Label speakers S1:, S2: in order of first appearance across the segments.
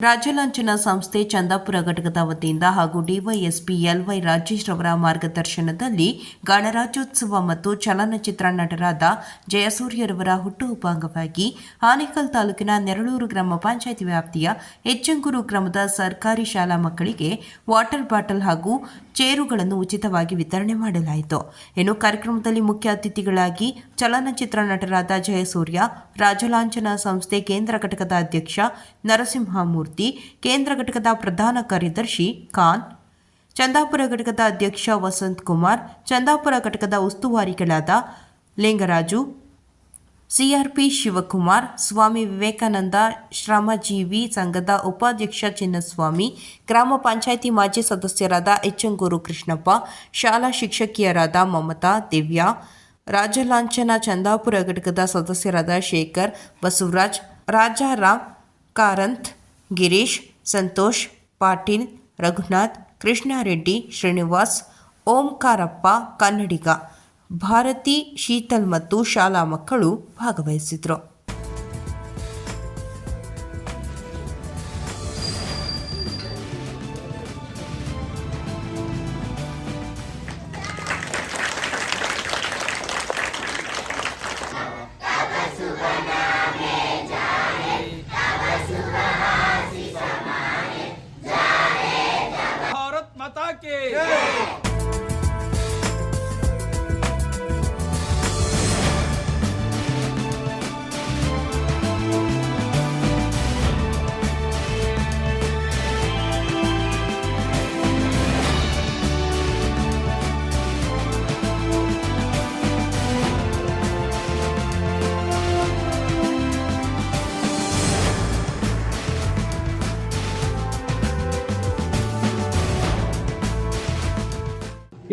S1: ರಾಜ್ಯಲಾಂಛನ ಸಂಸ್ಥೆ ಚಂದಾಪುರ ಘಟಕದ ವತಿಯಿಂದ ಹಾಗೂ ಡಿವೈಎಸ್ಪಿ ಎಲ್ವೈ ರಾಜೇಶ್ ರವರ ಮಾರ್ಗದರ್ಶನದಲ್ಲಿ ಗಣರಾಜ್ಯೋತ್ಸವ ಮತ್ತು ಚಲನಚಿತ್ರ ನಟರಾದ ಜಯಸೂರ್ಯರವರ ಹುಟ್ಟುಹಬ್ಬ ಅಂಗವಾಗಿ ಆನೇಕಲ್ ತಾಲೂಕಿನ ನೆರಳೂರು ಗ್ರಾಮ ಪಂಚಾಯಿತಿ ವ್ಯಾಪ್ತಿಯ ಹೆಚ್ಚಂಗೂರು ಗ್ರಾಮದ ಸರ್ಕಾರಿ ಶಾಲಾ ಮಕ್ಕಳಿಗೆ ವಾಟರ್ ಬಾಟಲ್ ಹಾಗೂ ಚೇರುಗಳನ್ನು ಉಚಿತವಾಗಿ ವಿತರಣೆ ಮಾಡಲಾಯಿತು. ಇನ್ನು ಕಾರ್ಯಕ್ರಮದಲ್ಲಿ ಮುಖ್ಯ ಅತಿಥಿಗಳಾಗಿ ಚಲನಚಿತ್ರ ನಟರಾದ ಜಯಸೂರ್ಯ, ರಾಜಲಾಂಛನ ಸಂಸ್ಥೆ ಕೇಂದ್ರ ಘಟಕದ ಅಧ್ಯಕ್ಷ ನರಸಿಂಹಮೂರ್ತಿ, ಕೇಂದ್ರ ಘಟಕದ ಪ್ರಧಾನ ಕಾರ್ಯದರ್ಶಿ ಖಾನ್, ಚಂದಾಪುರ ಘಟಕದ ಅಧ್ಯಕ್ಷ ವಸಂತ್ ಕುಮಾರ್, ಚಂದಾಪುರ ಘಟಕದ ಉಸ್ತುವಾರಿಗಳಾದ ಲಿಂಗರಾಜು ಸಿಆರ್ಪಿ ಶಿವಕುಮಾರ್, ಸ್ವಾಮಿ ವಿವೇಕಾನಂದ, ಶ್ರಮಜೀವಿ ಸಂಘದ ಉಪಾಧ್ಯಕ್ಷ ಚಿನ್ನಸ್ವಾಮಿ, ಗ್ರಾಮ ಪಂಚಾಯಿತಿ ಮಾಜಿ ಸದಸ್ಯರಾದ ಎಚ್ಚಂಗೂರು ಕೃಷ್ಣಪ್ಪ, ಶಾಲಾ ಶಿಕ್ಷಕಿಯರಾದ ಮಮತಾ, ದಿವ್ಯಾ, ರಾಜಲಾಂಛನ ಚಂದಾಪುರ ಘಟಕದ ಸದಸ್ಯರಾದ ಶೇಖರ್, ಬಸವರಾಜ್ ರಾಜಾರಾಮ್ ಕಾರಂತ್, ಗಿರೀಶ್, ಸಂತೋಷ್, ಪಾಟೀಲ್, ರಘುನಾಥ್, ಕೃಷ್ಣಾರೆಡ್ಡಿ, ಶ್ರೀನಿವಾಸ್, ಓಂಕಾರಪ್ಪ, ಕನ್ನಡಿಗ. ಭಾರತಿ ಶೀತಲ್ ಮತ್ತು ಶಾಲಾ ಮಕ್ಕಳು ಭಾಗವಹಿಸಿದ್ರು.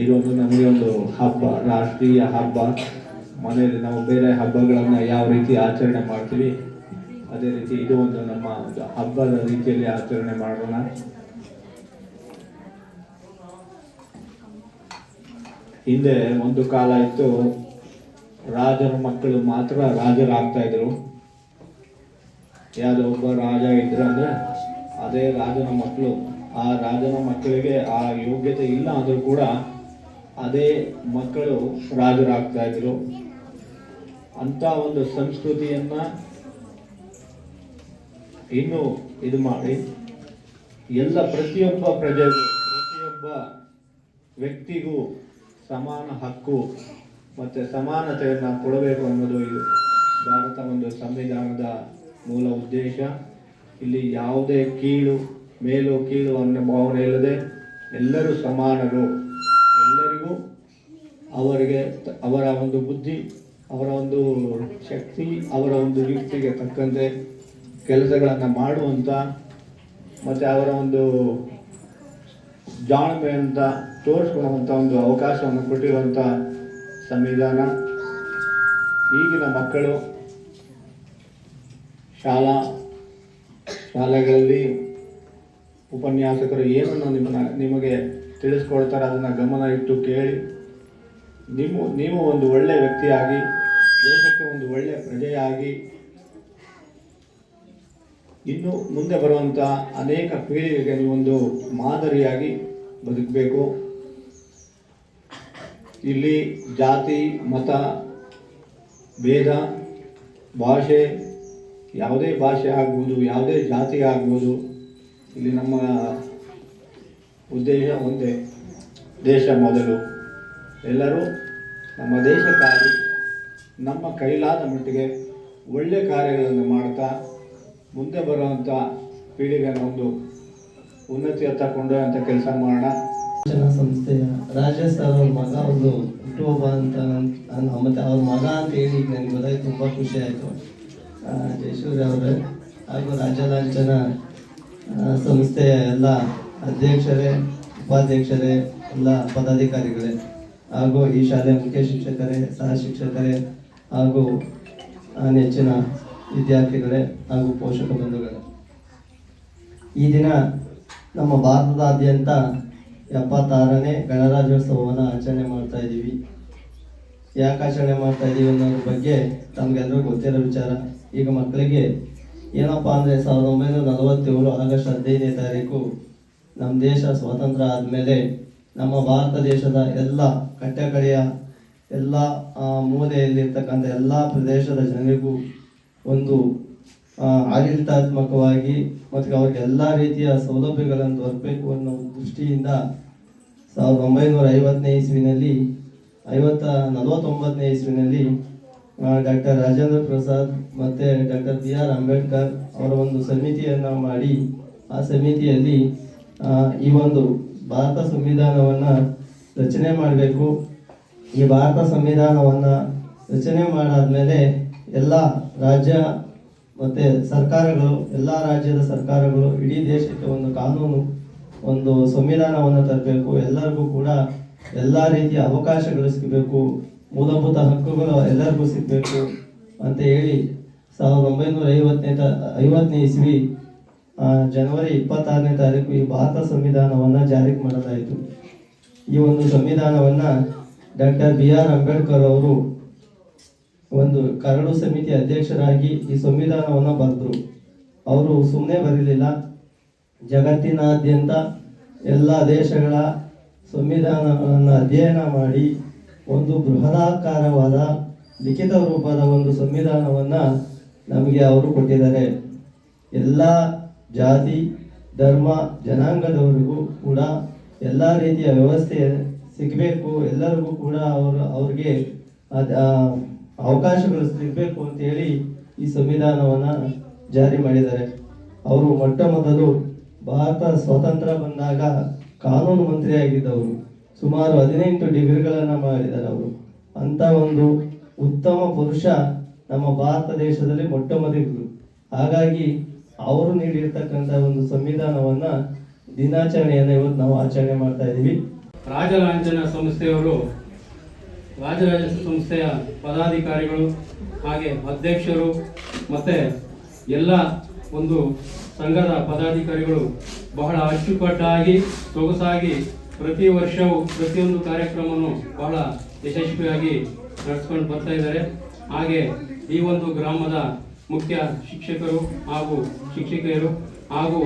S2: ಇದೊಂದು ನಮಗೆ ಒಂದು ಹಬ್ಬ, ರಾಷ್ಟ್ರೀಯ ಹಬ್ಬ. ಮನೆಯಲ್ಲಿ ನಾವು ಬೇರೆ ಹಬ್ಬಗಳನ್ನು ಯಾವ ರೀತಿ ಆಚರಣೆ ಮಾಡ್ತೀವಿ, ಅದೇ ರೀತಿ ಇದು ಒಂದು ನಮ್ಮ ಹಬ್ಬದ ರೀತಿಯಲ್ಲಿ ಆಚರಣೆ ಮಾಡೋಣ. ಹಿಂದೆ ಒಂದು ಕಾಲ ಇತ್ತು, ರಾಜರ ಮಕ್ಕಳು ಮಾತ್ರ ರಾಜರಾಗ್ತಾ ಇದ್ರು. ಯಾವುದೋ ಒಬ್ಬ ರಾಜ ಇದ್ರು ಅಂದ್ರೆ ಅದೇ ರಾಜನ ಮಕ್ಕಳು. ಆ ರಾಜನ ಮಕ್ಕಳಿಗೆ ಆ ಯೋಗ್ಯತೆ ಇಲ್ಲ ಆದರೂ ಕೂಡ ಅದೇ ಮಕ್ಕಳು ರಾಜರಾಗ್ತಾ ಇದ್ರು ಅಂತ ಒಂದು ಸಂಸ್ಕೃತಿಯನ್ನ ಇನ್ನು ಇದು ಮಾಡಿ, ಎಲ್ಲ ಪ್ರತಿಯೊಬ್ಬ ಪ್ರಜೆಗೂ, ಪ್ರತಿಯೊಬ್ಬ ವ್ಯಕ್ತಿಗೂ ಸಮಾನ ಹಕ್ಕು ಮತ್ತೆ ಸಮಾನತೆಯನ್ನು ಕೊಡಬೇಕು ಅನ್ನೋದು ಇದು. ಭಾರತ ಒಂದು ಸಂವಿಧಾನದ ಮೂಲ ಉದ್ದೇಶ. ಇಲ್ಲಿ ಯಾವುದೇ ಕೀಳು, ಮೇಲು ಕೀಳು ಅನ್ನೋ ಭಾವನೆ ಇಲ್ಲದೆ ಎಲ್ಲರೂ ಸಮಾನರು. ಅವರಿಗೆ ಅವರ ಒಂದು ಬುದ್ಧಿ, ಅವರ ಒಂದು ಶಕ್ತಿ, ಅವರ ಒಂದು ಯುಕ್ತಿಗೆ ತಕ್ಕಂತೆ ಕೆಲಸಗಳನ್ನು ಮಾಡುವಂಥ ಮತ್ತು ಅವರ ಒಂದು ಜಾಣ್ಮೆ ಅಂತ ತೋರಿಸ್ಕೊಳ್ಳುವಂಥ ಒಂದು ಅವಕಾಶವನ್ನು ಕೊಟ್ಟಿರುವಂಥ ಸಂವಿಧಾನ. ಈಗಿನ ಮಕ್ಕಳು ಶಾಲಾ ಶಾಲೆಗಳಲ್ಲಿ ಉಪನ್ಯಾಸಕರು ಏನನ್ನು ನಿಮ್ಮನ್ನ, ನಿಮಗೆ ತಿಳಿಸ್ಕೊಡ್ತಾರೆ ಅದನ್ನು ಗಮನ ಇಟ್ಟು ಕೇಳಿ. ನೀವು ನೀವು ಒಂದು ಒಳ್ಳೆಯ ವ್ಯಕ್ತಿಯಾಗಿ, ದೇಶಕ್ಕೆ ಒಂದು ಒಳ್ಳೆಯ ಪ್ರಜೆಯಾಗಿ ಇನ್ನು ಮುಂದೆ ಬರುವಂಥ ಅನೇಕ ಪೀಳಿಗೆಗೆ ನೀವೊಂದು ಮಾದರಿಯಾಗಿ ಬದುಕಬೇಕು. ಇಲ್ಲಿ ಜಾತಿ, ಮತ, ಭೇದ, ಭಾಷೆ, ಯಾವುದೇ ಭಾಷೆ ಆಗ್ಬೋದು, ಯಾವುದೇ ಜಾತಿ ಆಗ್ಬೋದು, ಇಲ್ಲಿ ನಮ್ಮ ಉದ್ದೇಶ ಒಂದೇ, ದೇಶ ಮೊದಲು. ಎಲ್ಲರೂ ನಮ್ಮ ದೇಶಕ್ಕಾಗಿ ನಮ್ಮ ಕೈಲಾದ ಮಟ್ಟಿಗೆ ಒಳ್ಳೆಯ ಕಾರ್ಯಗಳನ್ನು ಮಾಡ್ತಾ ಮುಂದೆ ಬರುವಂಥ ಒಂದು ಉನ್ನತಿಯತ್ತ ಕೊಂಡೊಯ್ಯುವಂಥ ಕೆಲಸ ಮಾಡೋಣ.
S3: ಸಂಸ್ಥೆಯ ರಾಜಸ್ಥಾನ ಅವ್ರ ಮಗ ಒಂದು ಹುಟ್ಟುಹಬ್ಬ ಅಂತ ಮತ್ತು ಅವ್ರ ಮಗ ಅಂತ ಹೇಳಿ ನನಗೆ ಗೊತ್ತಾಗಿ ತುಂಬ ಖುಷಿ ಆಯಿತು. ಜಯಸೂರ್ಯ ಅವರೇ ಹಾಗೂ ರಾಜ್ಯ ಲಾಂಛನ ಆ, ಸಂಸ್ಥೆಯ ಎಲ್ಲ ಅಧ್ಯಕ್ಷರೇ ಉಪಾಧ್ಯಕ್ಷರೇ ಎಲ್ಲ ಪದಾಧಿಕಾರಿಗಳೇ. ಹಾಗೂ ಈ ಶಾಲೆಯ ಮುಖ್ಯ ಶಿಕ್ಷಕರೇ, ಸಹ ಶಿಕ್ಷಕರೇ ಹಾಗೂ ನೆಚ್ಚಿನ ವಿದ್ಯಾರ್ಥಿಗಳೇ ಹಾಗೂ ಪೋಷಕ ಬಂಧುಗಳೇ. ಈ ದಿನ ನಮ್ಮ ಭಾರತದಾದ್ಯಂತ ಎಪ್ಪತ್ತಾರನೇ ಗಣರಾಜ್ಯೋತ್ಸವವನ್ನು ಆಚರಣೆ ಮಾಡ್ತಾ ಇದ್ದೀವಿ. ಯಾಕೆ ಆಚರಣೆ ಮಾಡ್ತಾ ಇದ್ದೀವಿ ಅನ್ನೋದ್ರ ಬಗ್ಗೆ ತಮಗೆಲ್ಲರೂ ಗೊತ್ತಿರೋ ವಿಚಾರ. ಈಗ ಮಕ್ಕಳಿಗೆ ಏನಪ್ಪ ಅಂದರೆ ಸಾವಿರದ ಒಂಬೈನೂರ ನಲವತ್ತೇಳು ಆಗಸ್ಟ್ ಹದಿನೈದನೇ ತಾರೀಕು ನಮ್ಮ ದೇಶ ಸ್ವಾತಂತ್ರ್ಯ ಆದಮೇಲೆ ನಮ್ಮ ಭಾರತ ದೇಶದ ಎಲ್ಲ ಕಟ್ಟಕಡೆಯ ಎಲ್ಲ ಮೂಲೆಯಲ್ಲಿರ್ತಕ್ಕಂಥ ಎಲ್ಲ ಪ್ರದೇಶದ ಜನರಿಗೂ ಒಂದು ಆಡಳಿತಾತ್ಮಕವಾಗಿ ಮತ್ತು ಅವ್ರಿಗೆ ಎಲ್ಲ ರೀತಿಯ ಸೌಲಭ್ಯಗಳನ್ನು ದೊರಕಬೇಕು ಅನ್ನೋ ದೃಷ್ಟಿಯಿಂದ ಸಾವಿರದ ಒಂಬೈನೂರ ಐವತ್ತನೇ ಇಸ್ವಿನಲ್ಲಿ, ಐವತ್ತ, ನಲವತ್ತೊಂಬತ್ತನೇ ಇಸ್ವಿನಲ್ಲಿ ಡಾಕ್ಟರ್ ರಾಜೇಂದ್ರ ಪ್ರಸಾದ್ ಮತ್ತು ಡಾಕ್ಟರ್ ಬಿ ಆರ್ ಅಂಬೇಡ್ಕರ್ ಅವರ ಒಂದು ಸಮಿತಿಯನ್ನು ಮಾಡಿ, ಆ ಸಮಿತಿಯಲ್ಲಿ ಈ ಒಂದು ಭಾರತ ಸಂವಿಧಾನವನ್ನು ರಚನೆ ಮಾಡಬೇಕು. ಈ ಭಾರತ ಸಂವಿಧಾನವನ್ನು ರಚನೆ ಮಾಡಾದ್ಮೇಲೆ ಎಲ್ಲ ರಾಜ್ಯ ಮತ್ತು ಸರ್ಕಾರಗಳು, ಎಲ್ಲ ರಾಜ್ಯದ ಸರ್ಕಾರಗಳು, ಇಡೀ ದೇಶಕ್ಕೆ ಒಂದು ಕಾನೂನು, ಒಂದು ಸಂವಿಧಾನವನ್ನು ತರಬೇಕು. ಎಲ್ಲರಿಗೂ ಕೂಡ ಎಲ್ಲ ರೀತಿಯ ಅವಕಾಶಗಳು ಸಿಗಬೇಕು. ಮೂಲಭೂತ ಹಕ್ಕುಗಳು ಎಲ್ಲರಿಗೂ ಸಿಗಬೇಕು ಅಂತ ಹೇಳಿ ಸಾವಿರದ ಒಂಬೈನೂರ ಐವತ್ತನೇ ತ, ಐವತ್ತನೇ ಇಸ್ವಿ ಜನವರಿ ಇಪ್ಪತ್ತಾರನೇ ತಾರೀಕು ಈ ಭಾರತ ಸಂವಿಧಾನವನ್ನು ಜಾರಿಗೆ ಮಾಡಲಾಯಿತು. ಈ ಒಂದು ಸಂವಿಧಾನವನ್ನು ಡಾಕ್ಟರ್ ಬಿ ಆರ್ ಅಂಬೇಡ್ಕರ್ ಅವರು ಒಂದು ಕರಡು ಸಮಿತಿ ಅಧ್ಯಕ್ಷರಾಗಿ ಈ ಸಂವಿಧಾನವನ್ನು ಬರೆದರು. ಅವರು ಸುಮ್ಮನೆ ಬರಲಿಲ್ಲ. ಜಗತ್ತಿನಾದ್ಯಂತ ಎಲ್ಲ ದೇಶಗಳ ಸಂವಿಧಾನಗಳನ್ನು ಅಧ್ಯಯನ ಮಾಡಿ ಒಂದು ಬೃಹದಾಕಾರವಾದ ಲಿಖಿತ ರೂಪದ ಒಂದು ಸಂವಿಧಾನವನ್ನು ನಮಗೆ ಅವರು ಕೊಟ್ಟಿದ್ದಾರೆ. ಎಲ್ಲ ಜಾತಿ, ಧರ್ಮ, ಜನಾಂಗದವರಿಗೂ ಕೂಡ ಎಲ್ಲ ರೀತಿಯ ವ್ಯವಸ್ಥೆ ಸಿಗಬೇಕು, ಎಲ್ಲರಿಗೂ ಕೂಡ ಅವರು ಅವ್ರಿಗೆ ಅವಕಾಶಗಳು ಸಿಗಬೇಕು ಅಂತೇಳಿ ಈ ಸಂವಿಧಾನವನ್ನು ಜಾರಿ ಮಾಡಿದ್ದಾರೆ. ಅವರು ಮೊಟ್ಟ ಮೊದಲು ಭಾರತ ಸ್ವಾತಂತ್ರ್ಯ ಬಂದಾಗ ಕಾನೂನು ಮಂತ್ರಿಯಾಗಿದ್ದವರು. ಸುಮಾರು ಹದಿನೆಂಟು ಡಿಗ್ರಿಗಳನ್ನು ಮಾಡಿದ್ದಾರೆ ಅವರು. ಅಂಥ ಒಂದು ಉತ್ತಮ ಪುರುಷ ನಮ್ಮ ಭಾರತ ದೇಶದಲ್ಲಿ ಮೊಟ್ಟ ಮೊದಲಿಗರು ಹಾಗಾಗಿ ಅವರು ನೀಡಿರ್ತಕ್ಕಂಥ ಒಂದು ಸಂವಿಧಾನವನ್ನ ದಿನಾಚರಣೆಯನ್ನ ಇವತ್ತು ನಾವು ಆಚರಣೆ ಮಾಡ್ತಾ ಇದ್ದೀವಿ.
S4: ರಾಜಲಾಂಛನ ಸಂಸ್ಥೆಯವರು, ರಾಜರಾಜ ಸಂಸ್ಥೆಯ ಪದಾಧಿಕಾರಿಗಳು ಹಾಗೆ ಅಧ್ಯಕ್ಷರು ಮತ್ತೆ ಎಲ್ಲ ಒಂದು ಸಂಘದ ಪದಾಧಿಕಾರಿಗಳು ಬಹಳ ಅಚ್ಚುಕಟ್ಟಾಗಿ, ಸೊಗಸಾಗಿ ಪ್ರತಿ ವರ್ಷವೂ ಪ್ರತಿಯೊಂದು ಕಾರ್ಯಕ್ರಮವನ್ನು ಬಹಳ ಯಶಸ್ವಿಯಾಗಿ ನಡೆಸ್ಕೊಂಡು ಬರ್ತಾ ಇದ್ದಾರೆ. ಹಾಗೆ ಈ ಒಂದು ಗ್ರಾಮದ ಮುಖ್ಯ ಶಿಕ್ಷಕರು ಹಾಗೂ ಶಿಕ್ಷಕಿಯರು ಹಾಗೂ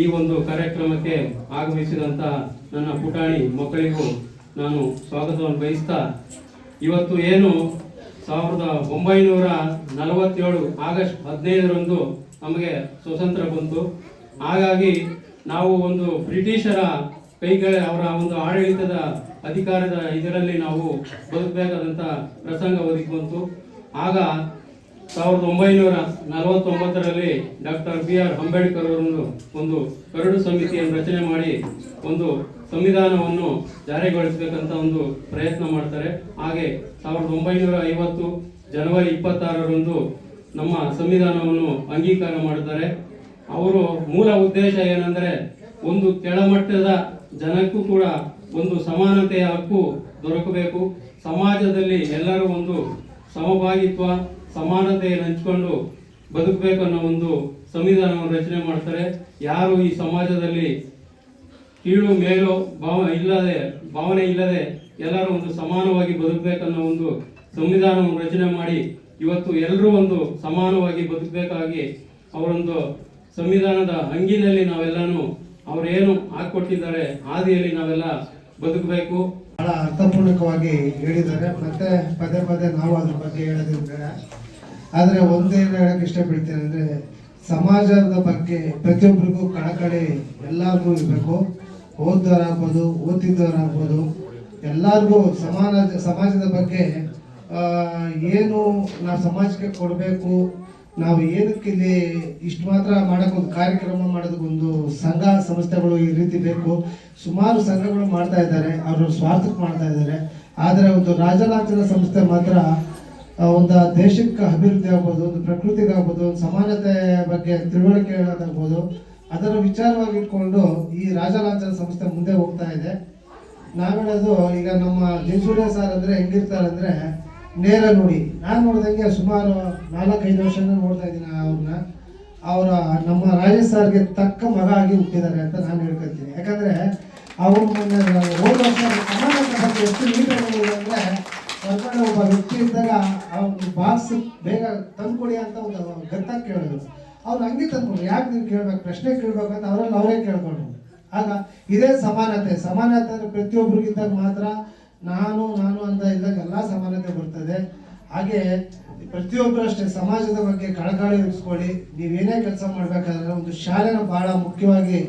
S4: ಈ ಒಂದು ಕಾರ್ಯಕ್ರಮಕ್ಕೆ ಆಗಮಿಸಿದಂಥ ನನ್ನ ಪುಟಾಣಿ ಮಕ್ಕಳಿಗೂ ನಾನು ಸ್ವಾಗತವನ್ನು ಬಯಸ್ತಾ, ಇವತ್ತು ಏನು ಸಾವಿರದ ಒಂಬೈನೂರ ನಲವತ್ತೇಳು ಆಗಸ್ಟ್ ಹದಿನೈದರಂದು ನಮಗೆ ಸ್ವತಂತ್ರ ಬಂತು. ಹಾಗಾಗಿ ನಾವು ಒಂದು ಬ್ರಿಟಿಷರ ಕೈಗಳ ಅವರ ಒಂದು ಆಡಳಿತದ ಅಧಿಕಾರದ ಇದರಲ್ಲಿ ನಾವು ಬದುಕಬೇಕಾದಂಥ ಪ್ರಸಂಗ ಒದಗಿ ಬಂತು. ಆಗ ಸಾವಿರದ ಒಂಬೈನೂರ ನಲವತ್ತೊಂಬತ್ತರಲ್ಲಿ ಡಾಕ್ಟರ್ ಬಿ ಆರ್ ಅಂಬೇಡ್ಕರ್ ಅವರನ್ನು ಒಂದು ಕರಡು ಸಮಿತಿಯನ್ನು ರಚನೆ ಮಾಡಿ ಒಂದು ಸಂವಿಧಾನವನ್ನು ಜಾರಿಗೊಳಿಸಬೇಕಂತ ಒಂದು ಪ್ರಯತ್ನ ಮಾಡ್ತಾರೆ. ಹಾಗೆ ಸಾವಿರದ ಒಂಬೈನೂರ ಐವತ್ತು ಜನವರಿ ಇಪ್ಪತ್ತಾರರಂದು ನಮ್ಮ ಸಂವಿಧಾನವನ್ನು ಅಂಗೀಕಾರ ಮಾಡ್ತಾರೆ. ಅವರು ಮೂಲ ಉದ್ದೇಶ ಏನಂದರೆ ಒಂದು ಕೆಳಮಟ್ಟದ ಜನಕ್ಕೂ ಕೂಡ ಒಂದು ಸಮಾನತೆಯ ಹಕ್ಕು ದೊರಕಬೇಕು. ಸಮಾಜದಲ್ಲಿ ಎಲ್ಲರೂ ಒಂದು ಸಮಭಾಗಿತ್ವ ಸಮಾನತೆಯನ್ನು ಹಂಚಿಕೊಂಡು ಬದುಕಬೇಕು ಅನ್ನೋ ಒಂದು ಸಂವಿಧಾನವನ್ನು ರಚನೆ ಮಾಡ್ತಾರೆ. ಯಾರು ಈ ಸಮಾಜದಲ್ಲಿ ಕೀಳು, ಮೇಲು ಭಾವ ಇಲ್ಲದೆ, ಭಾವನೆ ಇಲ್ಲದೆ ಎಲ್ಲರೂ ಒಂದು ಸಮಾನವಾಗಿ ಬದುಕಬೇಕನ್ನೋ ಒಂದು ಸಂವಿಧಾನವನ್ನು ರಚನೆ ಮಾಡಿ ಇವತ್ತು ಎಲ್ಲರೂ ಒಂದು ಸಮಾನವಾಗಿ ಬದುಕಬೇಕಾಗಿ ಅವರೊಂದು ಸಂವಿಧಾನದ ಅಂಗಿನಲ್ಲಿ ನಾವೆಲ್ಲನೂ ಅವರೇನು ಹಾಕೊಟ್ಟಿದ್ದಾರೆ ಹಾದಿಯಲ್ಲಿ ನಾವೆಲ್ಲ ಬದುಕಬೇಕು.
S5: ಬಹಳ ಅರ್ಥಪೂರ್ಣಕವಾಗಿ ಹೇಳಿದ್ದಾರೆ. ಮತ್ತೆ ಪದೇ ಪದೇ ನಾವು ಅದ್ರ ಬಗ್ಗೆ ಹೇಳೋದು ಬೇಡ ಆದರೆ ಒಂದೇನು ಹೇಳಕ್ಕೆ ಇಷ್ಟಪಡ್ತೇನೆ ಅಂದರೆ ಸಮಾಜದ ಬಗ್ಗೆ ಪ್ರತಿಯೊಬ್ಬರಿಗೂ ಕಳಕಳಿ ಎಲ್ಲರಿಗೂ ಇರಬೇಕು. ಓದ್ದವರಾಗ್ಬೋದು ಓದಿದ್ದವರಾಗ್ಬೋದು ಎಲ್ಲರಿಗೂ ಸಮಾನ ಸಮಾಜದ ಬಗ್ಗೆ ಏನು ನಾವು ಸಮಾಜಕ್ಕೆ ಕೊಡಬೇಕು, ನಾವು ಏನಕ್ಕೆ ಇಲ್ಲಿ ಇಷ್ಟು ಮಾತ್ರ ಮಾಡೋಕ್ಕೊಂದು ಕಾರ್ಯಕ್ರಮ ಮಾಡೋದಕ್ಕೊಂದು ಸಂಘ ಸಂಸ್ಥೆಗಳು ಈ ರೀತಿ ಬೇಕು. ಸುಮಾರು ಸಂಘಗಳು ಮಾಡ್ತಾ ಇದ್ದಾರೆ, ಅವರು ಸ್ವಾರ್ಥಕ್ಕೆ ಮಾಡ್ತಾ ಇದ್ದಾರೆ. ಆದರೆ ಒಂದು ರಾಜಲಾಂಛನ ಸಂಸ್ಥೆ ಮಾತ್ರ ಒಂದು ದೇಶಕ್ಕೆ ಅಭಿವೃದ್ಧಿ ಆಗ್ಬೋದು, ಒಂದು ಪ್ರಕೃತಿಗೆ ಆಗ್ಬೋದು, ಒಂದು ಸಮಾನತೆ ಬಗ್ಗೆ ತಿಳುವಳಿಕೆ ಹೇಳೋದಾಗ್ಬೋದು ಅದರ ವಿಚಾರವಾಗಿ ಇಟ್ಕೊಂಡು ಈ ರಾಜಲಾಂಛನ ಸಂಸ್ಥೆ ಮುಂದೆ ಹೋಗ್ತಾ ಇದೆ. ನಾವೇಳೋದು ಈಗ ನಮ್ಮ ಜಯಸೂರ್ಯ ಸರ್ ಅಂದ್ರೆ ಹೆಂಗಿರ್ತಾರೆ ಅಂದ್ರೆ ನೇರ ನೋಡಿ. ನಾನು ನೋಡಿದಂಗೆ ಸುಮಾರು ನಾಲ್ಕೈದು ವರ್ಷದಿಂದ ನೋಡ್ತಾ ಇದ್ದೀನಿ ಅವ್ರನ್ನ ಅವರ ನಮ್ಮ ರಾಜ ಸರ್ಗೆ ತಕ್ಕ ಮಗ ಆಗಿ ಹುಟ್ಟಿದ್ದಾರೆ ಅಂತ ನಾನು ಹೇಳ್ಕೊತೀನಿ ಯಾಕಂದ್ರೆ ಅವ್ರ ಮೊನ್ನೆ ಹೋದ ವರ್ಷ ಸಮಾನತೆ ಬಗ್ಗೆ ಎಷ್ಟು ನೀಟಾಗಿ ಅಂದ್ರೆ ಹೊರಗಡೆ ಒಬ್ಬ ವ್ಯಕ್ತಿ ಇದ್ದಾಗ ಅವ್ನು ಬಾಕ್ಸ್ ಬೇಗ ತಂದ್ಕೊಡಿ ಅಂತ ಒಂದು ಗತ್ತ ಕೇಳಿದ್ರು. ಅವ್ರು ಹಂಗೆ ತಂದ್ಕೊಂಡ್ರು ಯಾಕೆ ನೀವು ಕೇಳ್ಬೇಕು? ಪ್ರಶ್ನೆ ಕೇಳ್ಬೇಕು ಅಂತ ಅವರಲ್ಲಿ ಅವರೇ ಕೇಳ್ಕೊಂಡ್ರು. ಆಗ ಇದೇ ಸಮಾನತೆ. ಸಮಾನತೆ ಅಂದ್ರೆ ಪ್ರತಿಯೊಬ್ಬರಿಗಿದ್ದಾಗ ಮಾತ್ರ ನಾನು ನಾನು ಅಂತ ಇದ್ದಾಗ ಎಲ್ಲ ಸಮಾನತೆ ಬರ್ತದೆ. ಹಾಗೆ ಪ್ರತಿಯೊಬ್ಬರು ಅಷ್ಟೇ ಸಮಾಜದ ಬಗ್ಗೆ ಕಳಕಳಿ ಇರಿಸ್ಕೊಳ್ಳಿ. ನೀವೇನೇ ಕೆಲಸ ಮಾಡ್ಬೇಕಾದ್ರೆ ಒಂದು ಶಾಲೆನ ಬಹಳ ಮುಖ್ಯವಾಗಿ